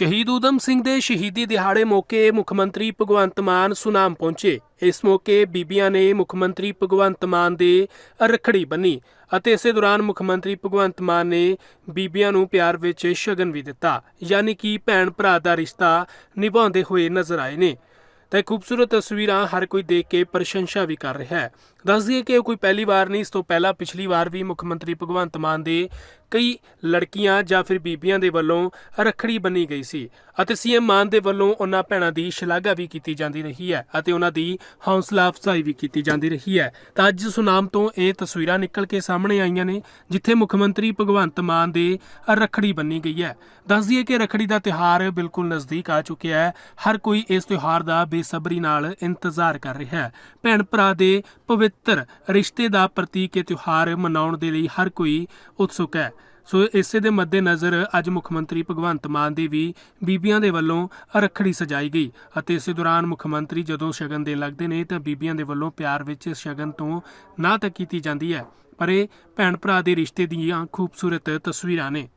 ਸ਼ਹੀਦ ਊਧਮ ਸਿੰਘ ਦੇ ਸ਼ਹੀਦੀ ਦਿਹਾੜੇ ਮੌਕੇ ਮੁੱਖ ਮੰਤਰੀ ਭਗਵੰਤ ਮਾਨ ਸੁਨਾਮ ਪਹੁੰਚੇ। ਇਸ ਮੌਕੇ ਬੀਬੀਆਂ ਨੇ ਮੁੱਖ ਮੰਤਰੀ ਭਗਵੰਤ ਮਾਨ ਦੇ ਰੱਖੜੀ ਬੰਨੀ ਅਤੇ ਇਸੇ ਦੌਰਾਨ ਮੁੱਖ ਮੰਤਰੀ ਭਗਵੰਤ ਮਾਨ ਨੇ ਬੀਬੀਆਂ ਨੂੰ ਪਿਆਰ ਵਿੱਚ ਸ਼ਗਨ ਵੀ ਦਿੱਤਾ, ਯਾਨੀ ਕਿ ਭੈਣ ਭਰਾ ਦਾ ਰਿਸ਼ਤਾ ਨਿਭਾਉਂਦੇ ਹੋਏ ਨਜ਼ਰ ਆਏ ਨੇ। ਤੇ ਖੂਬਸੂਰਤ ਤਸਵੀਰਾਂ ਹਰ ਕੋਈ ਦੇਖ ਕੇ ਪ੍ਰਸ਼ੰਸਾ ਵੀ ਕਰ ਰਿਹਾ ਹੈ। ਦੱਸ ਦਈਏ ਕਿ ਕੋਈ ਪਹਿਲੀ ਵਾਰ ਨਹੀਂ, ਇਸ ਤੋਂ ਪਹਿਲਾਂ ਪਿਛਲੀ ਵਾਰ ਵੀ ਮੁੱਖ ਮੰਤਰੀ ਭਗਵੰਤ ਮਾਨ ਦੇ ਕਈ ਲੜਕੀਆਂ ਜਾਂ ਫਿਰ ਬੀਬੀਆਂ ਦੇ ਵੱਲੋਂ ਰੱਖੜੀ ਬੰਨੀ ਗਈ ਸੀ ਅਤੇ ਸੀਐਮ ਮਾਨ ਦੇ ਵੱਲੋਂ ਉਹਨਾਂ ਭੈਣਾਂ ਦੀ ਸ਼ਲਾਘਾ ਵੀ ਕੀਤੀ ਜਾਂਦੀ ਰਹੀ ਹੈ ਅਤੇ ਉਹਨਾਂ ਦੀ ਹੌਸਲਾ ਅਫਜ਼ਾਈ ਵੀ ਕੀਤੀ ਜਾਂਦੀ ਰਹੀ ਹੈ। ਤਾਂ ਅੱਜ ਸੁਨਾਮ ਤੋਂ ਇਹ ਤਸਵੀਰਾਂ ਨਿਕਲ ਕੇ ਸਾਹਮਣੇ ਆਈਆਂ ਨੇ, ਜਿੱਥੇ ਮੁੱਖ ਮੰਤਰੀ ਭਗਵੰਤ ਮਾਨ ਦੇ ਰੱਖੜੀ ਬੰਨੀ ਗਈ ਹੈ। ਦੱਸ ਦਈਏ ਕਿ ਰੱਖੜੀ ਦਾ ਤਿਉਹਾਰ ਬਿਲਕੁਲ ਨਜ਼ਦੀਕ ਆ ਚੁੱਕਿਆ ਹੈ। ਹਰ ਕੋਈ ਇਸ ਤਿਉਹਾਰ ਦਾ ਬੇਸਬਰੀ ਨਾਲ ਇੰਤਜ਼ਾਰ ਕਰ ਰਿਹਾ ਹੈ। ਭੈਣ ਭਰਾ ਦੇ ਪਵਿੱਤਰ ਰਿਸ਼ਤੇ ਦਾ ਪ੍ਰਤੀਕ ਇਹ ਤਿਉਹਾਰ ਮਨਾਉਣ ਦੇ ਲਈ ਹਰ ਕੋਈ ਉਤਸੁਕ ਹੈ। ਸੋ ਇਸੇ ਦੇ ਮੱਦੇਨਜ਼ਰ ਅੱਜ ਮੁੱਖ ਮੰਤਰੀ ਭਗਵੰਤ ਮਾਨ ਦੀ ਵੀ ਬੀਬੀਆਂ ਦੇ ਵੱਲੋਂ ਰੱਖੜੀ ਸਜਾਈ ਗਈ ਅਤੇ ਇਸੇ ਦੌਰਾਨ ਮੁੱਖ ਮੰਤਰੀ ਜਦੋਂ ਸ਼ਗਨ ਦੇਣ ਲੱਗਦੇ ਨੇ ਤਾਂ ਬੀਬੀਆਂ ਦੇ ਵੱਲੋਂ ਪਿਆਰ ਵਿੱਚ ਸ਼ਗਨ ਤੋਂ ਨਾ ਤਾਂ ਕੀਤੀ ਜਾਂਦੀ ਹੈ। ਪਰ ਇਹ ਭੈਣ ਭਰਾ ਦੇ ਰਿਸ਼ਤੇ ਦੀਆਂ ਖੂਬਸੂਰਤ ਤਸਵੀਰਾਂ ਨੇ।